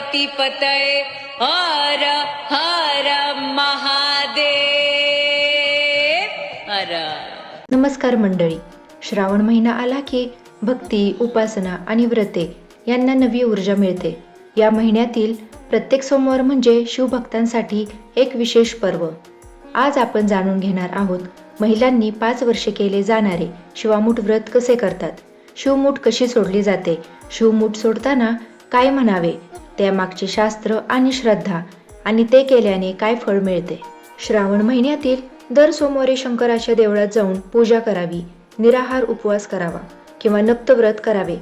पार्वती पतय हर हर महादेव। हर नमस्कार मंडळी. श्रावण महिना आला की भक्ती उपासना आणि व्रते यांना नवी ऊर्जा मिळते. या महिन्यातील प्रत्येक सोमवार म्हणजे शिवभक्तांसाठी एक विशेष पर्व. आज आपण जाणून घेणार आहोत महिलांनी पाच वर्षे केले जाणारे शिवामूठ व्रत कसे करतात? शिवमूठ कशी सोडली जाते? शिवमूठ सोडताना काय म्हणावे? त्यामागचे शास्त्र आणि श्रद्धा आणि ते केल्याने काय फळ मिळते? श्रावण महिन्यातील दर सोमवारी शंकराच्या देवळात जाऊन पूजा करावी निराहार उपवास करावा किंवा नक्तव्रत करावे.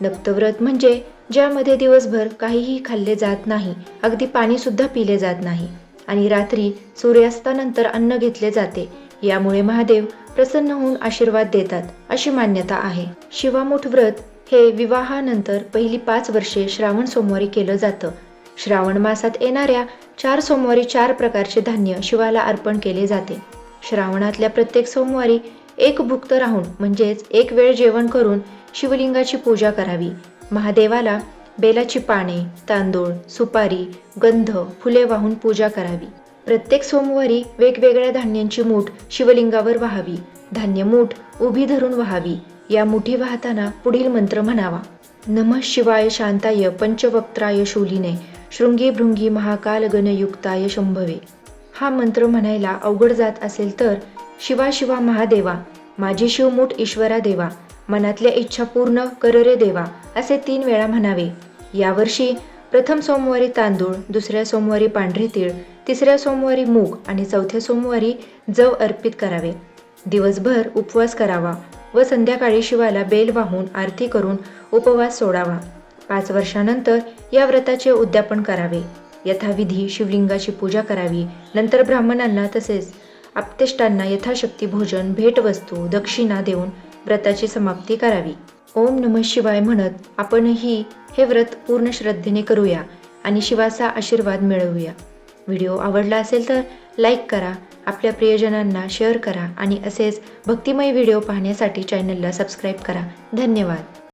नक्तव्रत म्हणजे ज्यामध्ये दिवसभर काहीही खाल्ले जात नाही अगदी पाणीसुद्धा पिले जात नाही आणि रात्री सूर्यास्तानंतर अन्न घेतले जाते. यामुळे महादेव प्रसन्न होऊन आशीर्वाद देतात अशी मान्यता आहे. शिवामुठ व्रत हे विवाहानंतर पहिली पाच वर्षे श्रावण सोमवारी केलं जातं. श्रावण मासात येणाऱ्या चार सोमवारी चार प्रकारचे धान्य शिवाला अर्पण केले जाते. श्रावणातल्या प्रत्येक सोमवारी एक भुक्त राहून म्हणजेच एक वेळ जेवण करून शिवलिंगाची पूजा करावी. महादेवाला बेलाची पाने तांदूळ सुपारी गंध फुले वाहून पूजा करावी. प्रत्येक सोमवारी वेगवेगळ्या धान्यांची मूठ शिवलिंगावर वाहावी. धान्य मूठ उभी धरून वाहावी. या मुठी वाहताना पुढील मंत्र म्हणावा. नमः शिवाय शांताय पंचवक्त्राय शूलिने शृंगी भृंगी महाकाल गणयुक्ताय शंभवे. हा मंत्र म्हणायला अवघड जात असेल तर शिवा शिवा महादेवा माझी शिवमूठ ईश्वरा देवा मनातल्या इच्छा पूर्ण कर रे देवा असे तीन वेळा म्हणावे. यावर्षी प्रथम सोमवारी तांदूळ दुसऱ्या सोमवारी पांढरे तीळ तिसऱ्या सोमवारी मूग आणि चौथ्या सोमवारी जव अर्पित करावे. दिवसभर उपवास करावा. व संध्याकाळी शिवाला बेल वाहून आरती करून उपवास सोडावा. पाच वर्षानंतर या व्रताचे उद्यापन करावे. यथाविधी शिवलिंगाची पूजा करावी. नंतर ब्राह्मणांना तसेच आप्तेष्टांना यथाशक्ती भोजन भेटवस्तू दक्षिणा देऊन व्रताची समाप्ती करावी. ओम नम शिवाय म्हणत आपणही हे व्रत पूर्ण श्रद्धेने करूया आणि शिवाचा आशीर्वाद मिळवूया. व्हिडिओ आवडला असेल तर लाईक करा आपल्या प्रियजनांना शेअर करा आणि असेच भक्तिमय व्हिडिओ पाहण्यासाठी चॅनलला सबस्क्राईब करा. धन्यवाद.